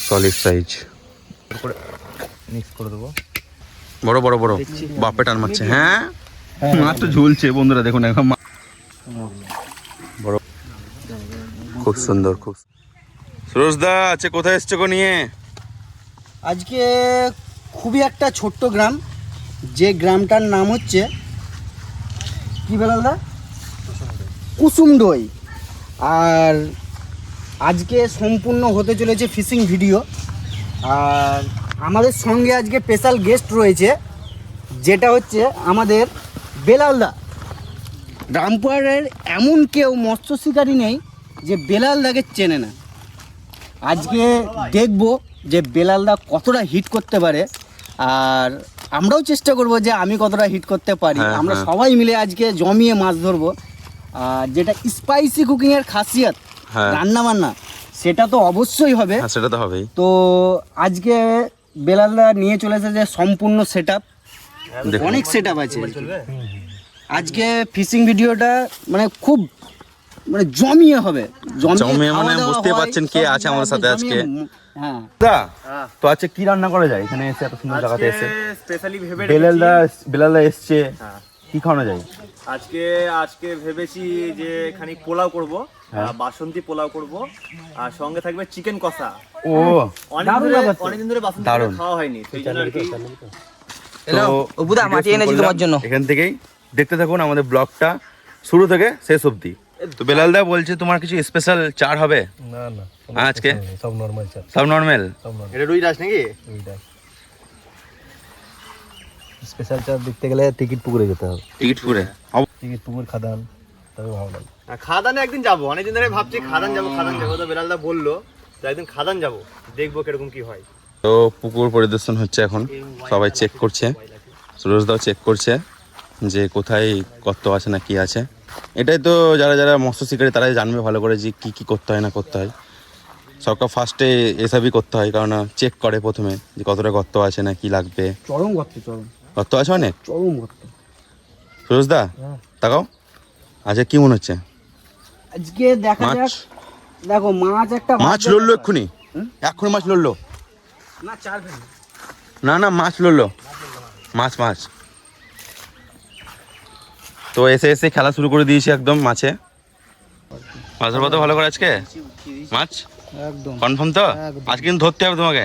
Solid size mix করে দেবো। বড় বড় বড়। বাপে টান মারছে। হ্যাঁ? মাছ তো ঝুলছে বন্ধুরা দেখুন এখন মা- বড়। খুব সুন্দর খুব সুরজদা আছে কোথায় এসছো গো নিয়ে? আজকে খুবই একটা ছোট্ট গ্রাম। যে গ্রামটার নাম হচ্ছে কি বেলালদা কুসুমডই আর আজকে সম্পূর্ণ হতে চলেছে ফিশিং ভিডিও। আর আমাদের সঙ্গে আজকে স্পেশাল গেস্ট রয়েছে যেটা হচ্ছে আমাদের বেলালদা রামপুরের এমন কেউ মৎস্য শিকারী নেই যে বেলালদাকে চেনে না। আজকে দেখব যে বেলালদা কতটা হিট করতে পারে আর আমরাও চেষ্টা করব যে আমি কতটা হিট করতে পারি। হ্যাঁ, আমরা হ্যাঁ। সবাই মিলে আজকে জমিয়ে মাছ ধরবো। যেটা স্পাইসি কুকিংয়ের খাসিয়াত হ্যাঁ। রান্না বান্না সেটা তো অবশ্যই হবে। হ্যাঁ সেটা তো হবেই। তো আজকে বেলালদা নিয়ে চলেছে যে সম্পূর্ণ সেট আপ অনেক সেট আপ আছে আজকে ফিশিং ভিডিওটা মানে খুব মানে জমিয়ে হবে। জমিয়ে মানে বুঝতে পারছেন কে আছে আমার সাথে আজকে। হ্যাঁ। দা তো আজকে কি রান্না করা যায়? এখানে এসে এত সুন্দর জায়গাতে এসে। স্পেশালি ভেবে বেলালদা বেলালদা এসছে। হ্যাঁ। কি খাওয়ানো যায়? আজকে আজকে ভেবেছি যে খানিক পোলাও করব হ্যাঁ। বাসন্তী পোলাও করব আর সঙ্গে থাকবে চিকেন কষা। ও। অনেকদিন ধরে বাসন্তী খাওয়া হয়নি সেই জন্য আর কি। তো বুদা, মাটি এনেছি তোমার জন্য। এখান থেকেই দেখতে থাকুন আমাদের ব্লগটা শুরু থেকে শেষ অবধি। তো বেলালদা বলছে তোমার কিছু স্পেশাল চার হবে? না না আজকে? সব নর্মাল সব নর্মাল এটা রুই রাস নাকি? ওইটাই স্পেশাল চাল দেখতে গেলে টিকিট পুকুরে যেতে হবে। টিকিট করে টিকিট পুকুর খাদান তবে ভালো লাগে। খাদানে একদিন যাব। অনেকদিন ধরে ভাবছি খাদান যাব খাদান যাব। তো বেলালদা বলল তো একদিন খাদান যাব দেখব কীরকম কি হয়। তো পুকুর পরিদর্শন হচ্ছে এখন। সবাই চেক করছে। সুরজদাও চেক করছে যে কোথায় কত আছে না কি আছে। এটাই তো যারা যারা মৎস্য শিকারী তারাই জানবে ভালো করে যে কি কি করতে হয় না করতে হয়। সবকা ফার্স্টে এসবই করতে হয় কারণ চেক করে প্রথমে যে কতটা গর্ত আছে না কি লাগবে। চরম করতে চরম। গর্ত আছে অনেক? সুরজদা তাকাও। আচ্ছা কি মনে হচ্ছে? আজকে দেখা? যাক। দেখো মাছ একটা মাছ লড়লো এক্ষুনি? এক্ষুনি মাছ লড়লো? না চার না না মাছ লড়লো। মাছ মাছ। তো এসে এসে খেলা শুরু করে দিয়েছি একদম মাছে। মাছের পাতা ভালো করে আজকে? মাছ? একদম। কনফার্ম তো। আজকে কিন্তু ধরতে হবে তোমাকে।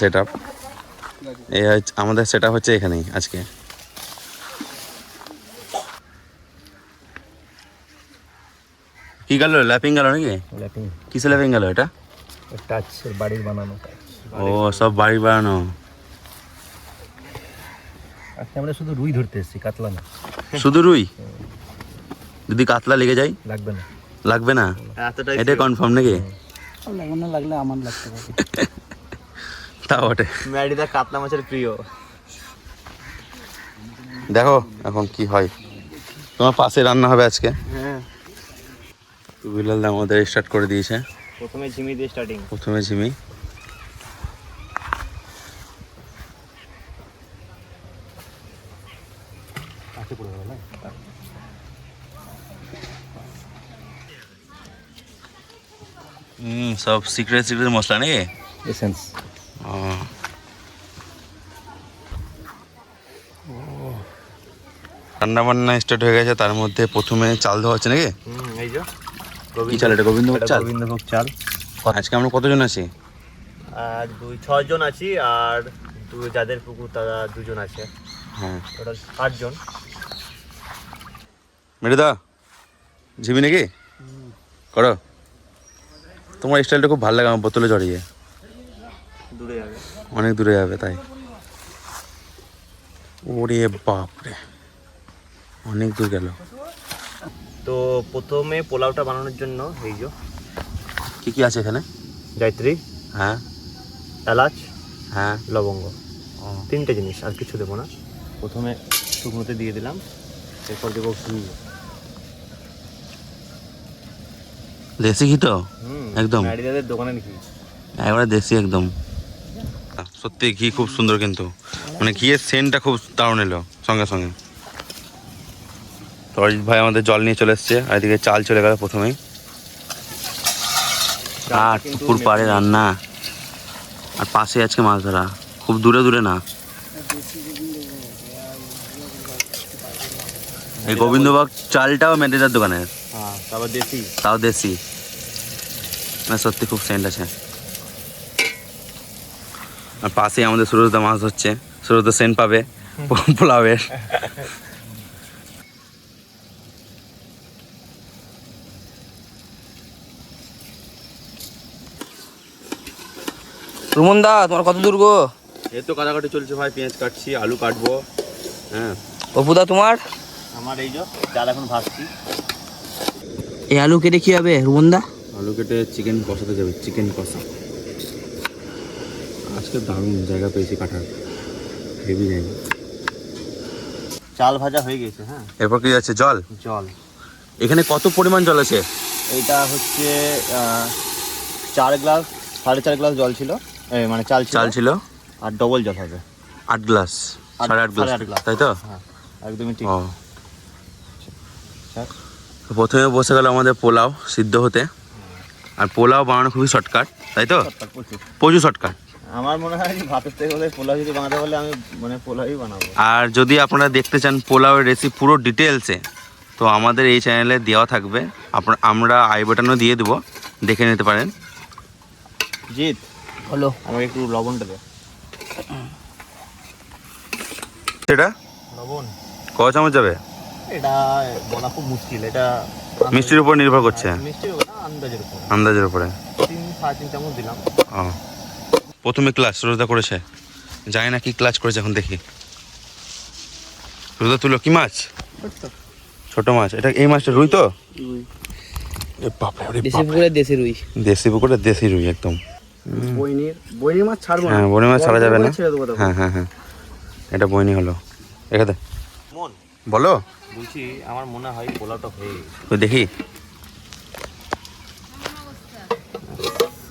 সেট আপ এই আমাদের সেট আপ হচ্ছে এখানেই আজকে। কি গেল ল্যাপিং গেল নাকি? ল্যাপিং। কিসে ল্যাপিং গেল এটা? টাচ বাড়ির বানানো ও সব বাড়ি বানানো। আজকে আমরা শুধু রুই ধরতে এসেছি কাতলা না। শুধু রুই? যদি কাতলা লেগে যায়? লাগবে না। লাগবে না? এতটাই এটা কনফার্ম নাকি? লাগবে লাগলে আমার লাগতে পারে। তা বটে। ম্যাডিদা কাতলা মাছের প্রিয়। দেখো এখন কি হয়। তোমার পাশে রান্না হবে আজকে। হ্যাঁ। বিলাল দা আমাদের স্টার্ট করে দিয়েছে। প্রথমে ঝিমি দিয়ে স্টার্টিং প্রথমে ঝিমি হুম সব সিক্রেট সিক্রেট মশলা নাকি? এসেন্স ও। রান্না বান্না স্টার্ট হয়ে গেছে তার মধ্যে প্রথমে চাল ধোয়া হচ্ছে নাকি? হুম এই যে কি চাল এটা? গোবিন্দভোগ চাল? গোবিন্দভোগ চাল। আজকে আমরা কতজন আছি? আর দুই ছজন আছি আর দু যাদের পুকুর তারা দুজন আছে। হ্যাঁ। ওটা আটজন মেরেদা ঝিমি নাকি? করো। তোমার স্টাইলটা খুব ভালো লাগে আমার বোতলে জড়িয়ে দূরে যাবে। অনেক দূরে যাবে তাই। ওরে বাপরে। অনেক দূর গেল। তো প্রথমে পোলাওটা বানানোর জন্য এই যে। কি কি আছে এখানে? গায়ত্রী। হ্যাঁ। এলাচ। হ্যাঁ। লবঙ্গ। ও। তিনটে জিনিস আর কিছু দেবো না। প্রথমে শুকনোতে দিয়ে দিলাম। এরপর দেবো ঘি। দেশি ঘি তো? একদম। একবারে দেশি একদম। সত্যি ঘি খুব সুন্দর কিন্তু। মানে ঘিয়ের সেন্টটা খুব দারুণ এলো সঙ্গে সঙ্গে। তো অরিজিৎ ভাই আমাদের জল নিয়ে চলে এসছে আর এদিকে চাল চলে গেল প্রথমেই। আর পুকুর পাড়ে রান্না। আর পাশে আজকে মাছ ধরা। খুব দূরে দূরে না? এই গোবিন্দবাগ চালটাও মেটেদার দোকানের। তারপর দেশি? তাও দেশি। না সত্যি খুব সেন্ট আছে। আর পাশেই আমাদের সুরজদা মাছ হচ্ছে সুরজদা সেন্ট পাবে পোলাওয়ের রুমন দা তোমার কত দূর গো? এই তো কাটাকাটি চলছে ভাই পেঁয়াজ কাটছি আলু কাটবো হ্যাঁ। অপুদা তোমার? আমার এই যে চাল এখন ভাজছি। এই আলু কেটে কি হবে রুমনদা আলু কেটে চিকেন কষাতে যাবে চিকেন কষা। আজকে দারুণ জায়গা পেয়েছি কাটার হেভি জায়গা। চাল ভাজা হয়ে গেছে হ্যাঁ? এরপর কি যাচ্ছে জল? জল। এখানে কত পরিমাণ জল আছে? এটা হচ্ছে চার গ্লাস সাড়ে চার গ্লাস জল ছিল। মানে চাল চাল ছিল? আর ডবল জল হবে। আট গ্লাস? সাড়ে আট গ্লাস? আট গ্লাস। তাই তো? হ্যাঁ একদমই ঠিক। প্রথমে বসে গেল আমাদের পোলাও সিদ্ধ হতে। আর পোলাও বানানো খুবই শর্টকাট তাই তো? প্রচুর। শর্টকাট আমার মনে হয় ভাতের থেকে বলে পোলাও যদি বানাতে বলে আমি মানে পোলাওই বানাবো। আর যদি আপনারা দেখতে চান পোলাওয়ের রেসিপি পুরো ডিটেলসে তো আমাদের এই চ্যানেলে দেওয়া থাকবে। আপনার আমরা আই বাটনও দিয়ে দেবো দেখে নিতে পারেন। জিৎ হলো। আমাকে একটু লবণটা দে। সেটা লবণ। ক চামচ যাবে? এটা বলা খুব মুশকিল এটা মিষ্টির উপর নির্ভর করছে? মিষ্টির উপর না, আন্দাজের উপর। আন্দাজের উপরে? তিন সাড়ে তিন চামচ দিলাম। ও। প্রথমে ক্লাস রোজদা করেছে? জানি না কি ক্লাচ করেছে এখন দেখি। রোজদা তুলো কি মাছ? ছোট মাছ। এটা এই মাছটা রুই তো? এ বাপরে, ওরে দেশি পুকুরে দেশি রুই। দেশি পুকুরে দেশি রুই একদম। বইনির বইনির মাছ ছাড়বো না। হ্যাঁ বনে মাছ ছাড়া যাবে না। হ্যাঁ হ্যাঁ হ্যাঁ। এটা বইনি হলো। এখানে। মন। বলো। বলছি আমার মনে হয় পোলাওটা হয়ে গেছে। দেখি।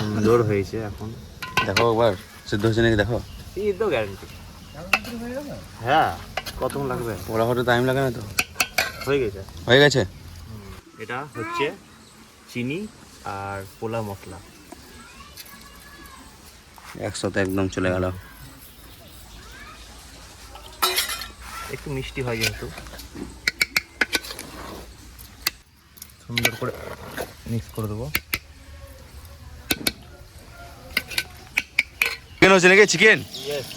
সুন্দর হয়েছে এখন। দেখো একবার সিদ্ধ হচ্ছে নাকি দেখো? এই তো গ্যারান্টি হ্যাঁ কতক্ষণ লাগবে? ওরা হয়তো টাইম লাগে না তো। হয়ে গেছে। হয়ে গেছে? এটা হচ্ছে চিনি আর পোলা মশলা। একসাথে একদম চলে গেল। একটু মিষ্টি হয় যেহেতু সুন্দর করে মিক্স করে দেবো। চিকেন হচ্ছে নাকি? চিকেন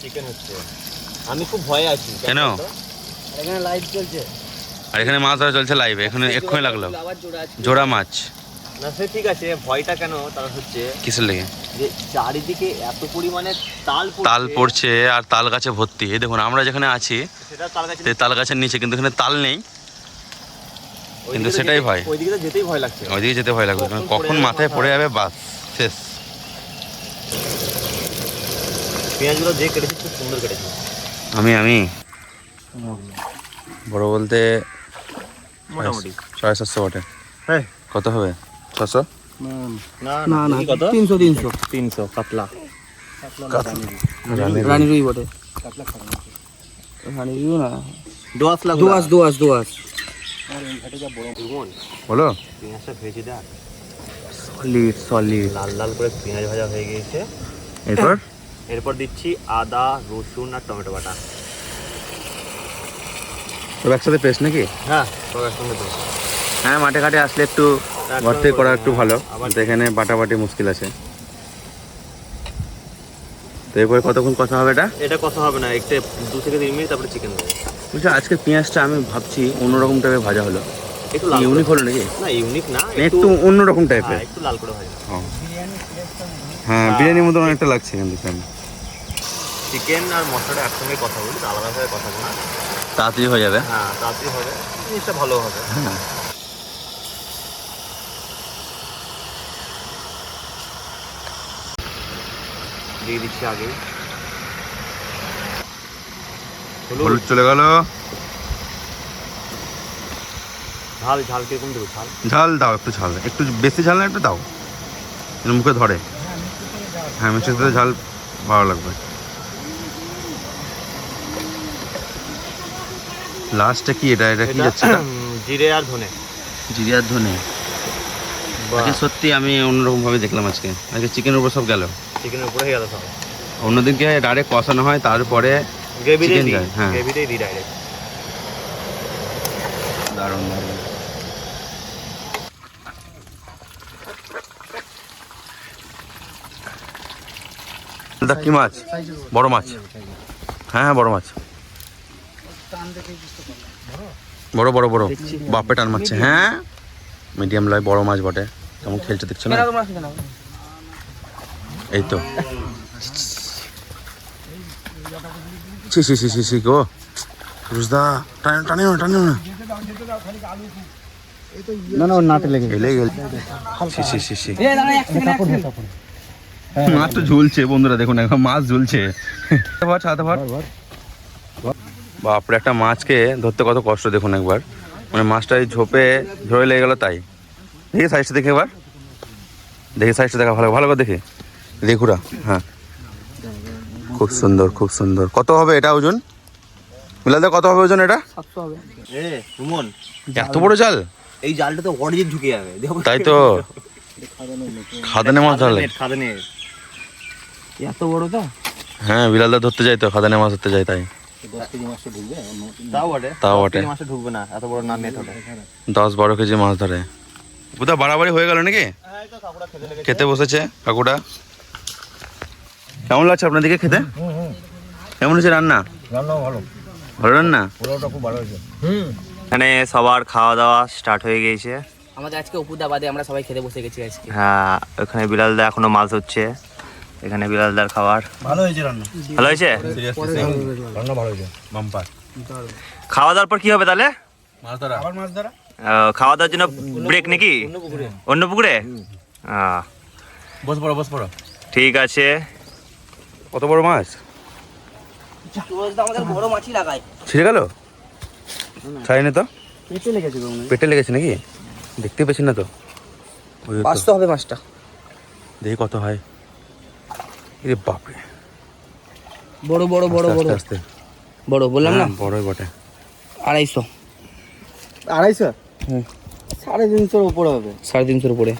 চিকেন হচ্ছে। আমি খুব ভয়ে আছি। কেন? এখানে লাইট চলছে। আর এখানে মাছ ধরা চলছে লাইভে এখানে এক্ষুনি লাগল। জোড়া মাছ। না সে ঠিক আছে ভয়টা কেন? তার হচ্ছে কিসের লেগে? যে চারিদিকে এত পরিমাণে তাল পড়ছে, তাল পড়ছে আর তাল গাছে ভর্তি। এই দেখুন আমরা যেখানে আছি সেটা তাল গাছে তাল গাছের নিচে কিন্তু এখানে তাল নেই। কিন্তু সেটাই ভয়। ওইদিকে তো যেতেই ভয় লাগছে। ওইদিকে যেতে ভয় লাগবে কারণ কখন মাথায় পড়ে যাবে বাস শেষ। পেঁয়াজগুলো যে কেটেছি খুব সুন্দর কেটেছি। আমি আমি। বড় বলতে মোটামুটি। সাড়ে সাতশো বটে। হ্যাঁ। কত হবে? ছশো? না না না কত? তিনশো তিনশো। তিনশো কাতলা। রানী রুই। বটে। রানী রুই না। দোয়াশ লাগবে দোয়াশ দোয়াশ দোয়াশ বলো। পেঁয়াজটা ভেজে দেখ সলিড সলিড লাল লাল করে পেঁয়াজ ভাজা হয়ে গিয়েছে। এরপর? এরপর দিচ্ছি আদা রসুন আর টমেটো বাটা। সব একসাথে পেস্ট নাকি? হ্যাঁ সব একসঙ্গে হ্যাঁ মাঠে ঘাটে আসলে একটু ঘর থেকে করা একটু ভালো। আবার- কিন্তু এখানে বাটাবাটি মুশকিল আছে। তো এরপরে কতক্ষণ কথা হবে এটা? এটা কথা হবে না একটা দু থেকে তিন মিনিট তারপরে চিকেন দেবো। বলছি আজকে পেঁয়াজটা আমি ভাবছি অন্যরকম টাইপের ভাজা হলো। একটু ইউনিক হলো নাকি? না ইউনিক না একটু অন্যরকম টাইপের হ্যাঁ, একটু লাল করে ভাজা। হ্যাঁ। বিরিয়ানির মতো অনেকটা লাগছে কিন্তু সেম চিকেন আর মশলাটা একসঙ্গে কথা বলি আলাদাভাবে কথা বলি। তাড়াতাড়ি হয়ে যাবে। হ্যাঁ তাড়াতাড়ি হবে। জিনিসটা ভালো হবে। হ্যাঁ। দিয়ে দিচ্ছি আগে হলুদ। চলে গেল। ঝাল ঝাল কীরকম দেবো? ঝাল? ঝাল দাও একটু ঝাল। একটু বেশি ঝাল না একটু দাও। মুখে ধরে। হ্যাঁ মিষ্টিতে ঝাল ভালো লাগবে। লাস্টে কি এটা? এটা কি যাচ্ছে জিরে আর ধনে। জিরিয়ার ধনে। আজকে সত্যি আমি অন্যরকম ভাবে দেখলাম আজকে। আজকে চিকেনের উপর সব গেল। চিকেনের উপরে গেল সব। অন্যদিনকে ডাইরেক্ট কষানো হয় তারপরে গ্রেভিটাই Chicken দিই হ্যাঁ। গ্রেভিটাই দিই ডাইরেক্ট দারুণ দারুণ। এটা কি মাছ? বড় মাছ। হ্যাঁ হ্যাঁ বড় মাছ। বড় বড় বড়। বাপে টান মারছে হ্যাঁ? মিডিয়াম লয় বড় মাছ বটে। কেমন খেলছে দেখছ না? এই তো। ছি ছি ছি ছি ছি গো রুজদা টানে টানে না টানে না না না ওর নাটে লেগে গেল ছি ছি ছি ছি এ দাঁড়া এক সেকেন্ড এক সেকেন্ড মাছ তো ঝুলছে বন্ধুরা দেখুন এখন মাছ ঝুলছে ছাড়াতে ভার বাপরে একটা মাছকে ধরতে কত কষ্ট দেখুন একবার। মানে মাছটা এই ঝোপে ঝরে লেগে গেল তাই। দেখি সাইজটা দেখে এবার দেখি সাইজটা দেখা ভালো ভালো করে দেখে। দেখুরা হ্যাঁ। খুব সুন্দর খুব সুন্দর। কত হবে এটা ওজন? মিলাদা কত হবে ওজন এটা? এত বড় জাল? এই জালটা তো অরিজিন ঢুকে যাবে। তাই তো। খাদানে মাছ ধরলে খাদানে এত বড় তো? হ্যাঁ বিলালদা ধরতে যাই তো খাদানে মাছ ধরতে যাই তাই। তাও বটে। তাও বটে। তিন মাসে ঢুকবে না এত বড় না দশ বারো কেজি মাছ ধরে। কোথাও বাড়াবাড়ি হয়ে গেল নাকি? খেতে বসেছে কাকুটা কেমন লাগছে আপনাদেরকে খেতে? কেমন হয়েছে রান্না? রান্নাও ভালো। ভালো রান্না? পোলাওটা খুব ভালো হয়েছে। এখানে সবার খাওয়া দাওয়া স্টার্ট হয়ে গিয়েছে। আমাদের আজকে অপুদা বাদে আমরা সবাই খেতে বসে গেছি আজকে। হ্যাঁ ওখানে বিলালদা এখনও মাছ হচ্ছে। এখানে বিলালদার খাবার। ভালো হয়েছে রান্না। ভালো হয়েছে? রান্না ভালো হয়েছে। বাম্পার। খাওয়া দাওয়ার পর কি হবে তাহলে? মাছ ধরা। আবার মাছ ধরা? খাওয়া দাওয়ার জন্য ব্রেক নাকি? অন্য পুকুরে আহ, বস পড়ো বস পড়ো। ঠিক আছে। কত বড় মাছ? বড় মাছই লাগায়। ছিঁড়ে গেল? ছাড়িনি তো? পেটে লেগেছে গো। পেটে লেগেছে নাকি? দেখতে পেয়েছি না তো? বাঁচতে হবে মাছটা। দেখি কত হয়। এরে বাপরে। বড় বড় বড় বড়। আস্তে আস্তে। বড় বললাম না? হ্যাঁ, বড়ই বটে। আড়াইশো। আড়াইশো? হুম। সাড়ে তিনশোর উপরে হবে। সাড়ে তিনশোর উপরে।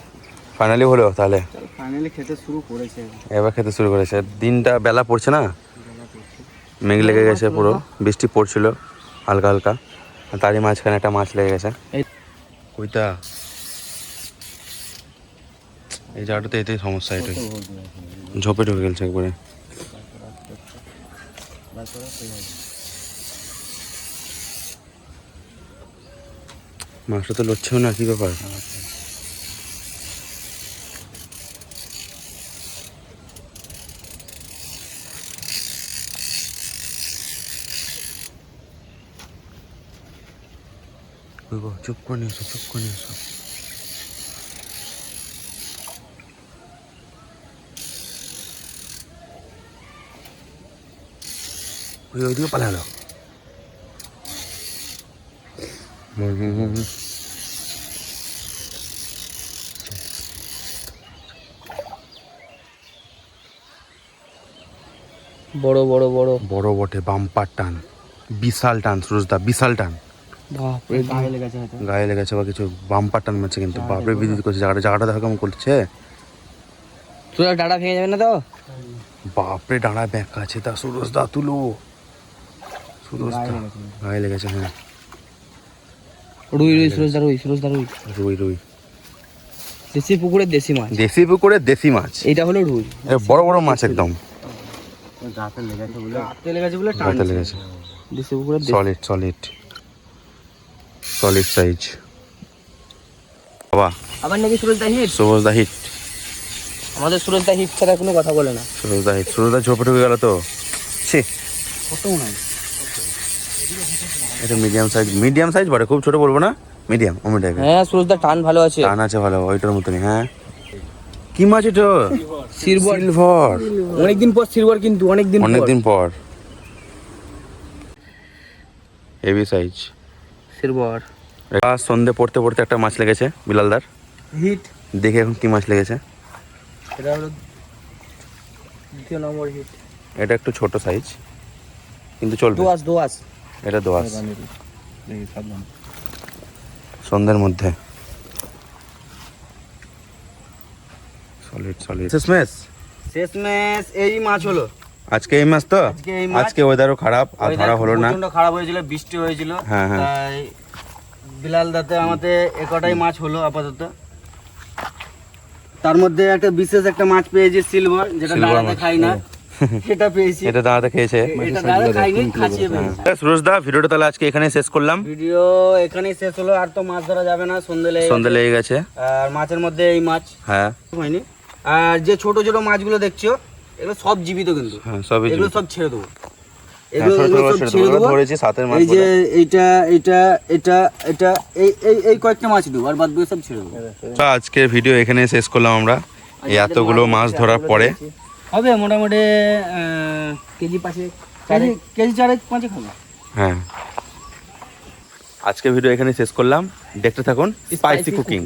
ফাইনালি হলো তাহলে? ফাইনালি খেতে শুরু করেছে। এবার খেতে শুরু করেছে। দিনটা বেলা পড়ছে না? মেঘ লেগে গেছে পুরো। বৃষ্টি পড়ছিল হালকা হালকা। তারই মাঝখানে একটা মাছ লেগে গেছে। এই- কইতা? এই জায়গাটাতে এতেই সমস্যা এটাই। ঝোপে ঢুকে গেছে একবারে। মাছটা তো লড়ছেও না কি ব্যাপার? গো, চুপ করে নিয়ে এসো চুপ করে ওই ওইদিকে পালালো। বড় বড় বড়। বড় বটে বাম্পার টান। বিশাল টান সুরজদা বিশাল টান। বাপরে গায়ে লেগেছে হয়তো। গায়ে লেগেছে বা কিছু বাম্পার টান মারছে কিন্তু বাপরে বিদ্যুৎ করছে জায়গাটা জায়গাটা দেখো কেমন করছে? তোরা ডাটা ভেঙে যাবে না তো? বাপরে ডাঁড়া ব্যাঁকা আছে তা সুরজদা তুলো। সুরজদা গায়ে লেগেছে। হ্যাঁ। রুই রুই সুরজদা রুই সুরজদা রুই। রুই রুই। দেশি পুকুরের দেশি মাছ। দেশি পুকুরে দেশি মাছ। এইটা হলো রুই। বড় বড় মাছ একদম। গাতে লেগেছে বলে। গাতে লেগেছে বলে টান লেগেছে। দেশি পুকুরের দেশি সলিড সলিড সলিড সাইজ বাবা আবার নাকি সুরজ দা হিট? সুরজ দা হিট। আমাদের সুরজ দা হিট ছাড়া কোনো কথা বলে না। সুরজ দা হিট। সুরজ দা ঝোপে ঢুকে গেল তো? ছি। কত নাই এটা মিডিয়াম সাইজ মিডিয়াম সাইজ বটে খুব ছোট বলব না। মিডিয়াম ওমি টাইপের হ্যাঁ সুরজদা টান ভালো আছে। টান আছে ভালো ওইটার মতনই হ্যাঁ। কি মাছ এটা? সিলভার। সিলভার। অনেকদিন পর সিলভার কিন্তু অনেকদিন পর। অনেকদিন পর। হেভি সাইজ সিলভার আজ সন্ধে পড়তে পড়তে একটা মাছ লেগেছে বিলালদার। হিট। দেখে এখন কি মাছ লেগেছে। এটা হলো দ্বিতীয় নম্বর হিট। এটা একটু ছোট সাইজ কিন্তু চলবে। দোয়াস দোয়াস এটা দোয়াশ সন্ধ্যের মধ্যে। সলিড সলিড শেষমেশ। শেষমেশ এই মাছ হলো। আজকে এই মাছ তো? আজকে ওয়েদারও খারাপ আর ধরা হলো না? প্রচণ্ড খারাপ হয়েছিল বৃষ্টি হয়েছিল। হ্যাঁ, হ্যাঁ। তাই বিলাল দাতে আমাদের একটাই মাছ হলো আপাতত। তার মধ্যে একটা বিশেষ একটা মাছ পেয়েছি সিলভার যেটা দাঁড়াতে খাই না। এটা পেয়েছি। এটা দাঁড়াতে খেয়েছে। এটা দাঁড়াতে খাইনি খাচিয়ে পেয়েছি। সুরজ দা ভিডিওটা তাহলে আজকে এখানে শেষ করলাম। ভিডিও এখানেই শেষ হলো আর তো মাছ ধরা যাবে না সন্ধে লেগে সন্ধ্যে লেগে গেছে গেছে। আর মাছের মধ্যে এই মাছ হ্যাঁ। হয়নি। আর যে ছোট ছোট মাছগুলো দেখছ এগুলো সব জীবিত কিন্তু। হ্যাঁ সবই এগুলো সব ছেড়ে দেবো। হ্যাঁ, এগুলো এগুলো সব ছেড়ে ছেড়ে দেবো। দেবো। ধরেছি সাতের মাছ এই যে এইটা এইটা এটা এটা এই এই এই কয়েকটা মাছ দেবো আর বাদ সব ছেড়ে দেবো। তো ভিডিও এখানে শেষ করলাম আমরা। এই এতগুলো মাছ ধরার পরে। হবে মোটামুটি কেজি চারেক হ্যাঁ। আজকের ভিডিও এখানে শেষ করলাম। দেখতে থাকুন স্পাইসি কুকিং